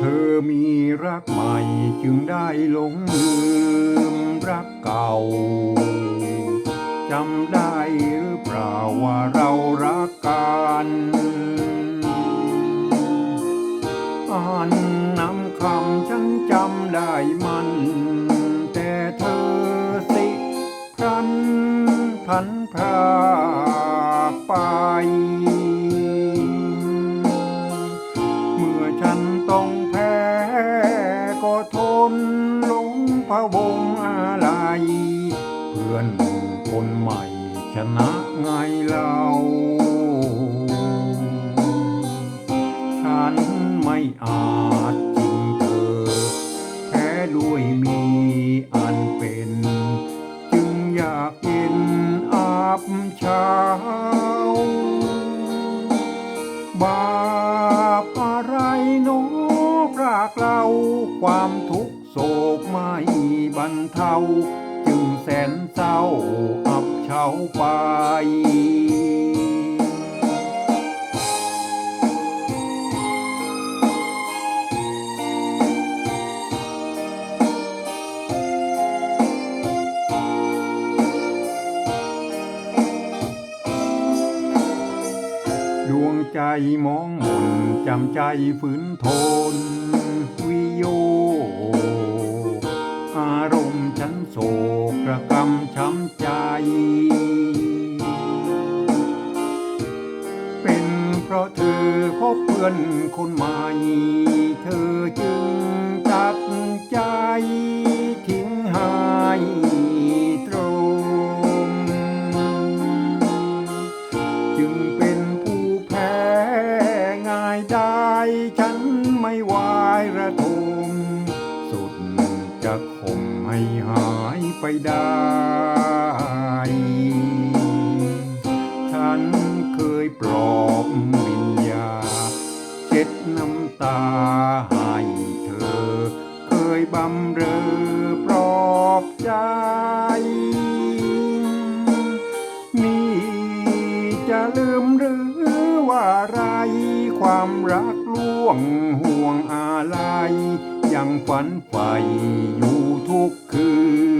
ธอมีรักใหม่จึงได้หลงลืมรักเก่าจำได้หรือเปล่าว่าเรารักกันอ่านนำคำฉันจำได้มันแต่เธอสิพรันพันพราไป ลงพระวงอะไรเพื่อนคนใหม่ชนะไงเราฉันไม่อาจจริงเธอแพ้ด้วยมีอันเป็น จึงอยากเย็นอาบเช้าา ความทุกข์โศกไม่บรรเทา จึงแสนเศร้าอับเฉาไป ดวงใจมองมนจำใจฝืนทน วิโย อารมณ์ฉันโศกระกำช้ำใจ เป็นเพราะเธอพบเพื่อนคนใหม่เธอจึง ได้ ฉันไม่วายระทมสุดจะข่มให้หายไปได้ ฉันเคยปลอบวิญญาเช็ดน้ำตาให้เธอ เคยบำเรอปลอบใจนี่จะลืมหรือว่าไร ความรักล่วงห่วงอาลัยยังฝันใฝ่อยู่ทุกคืน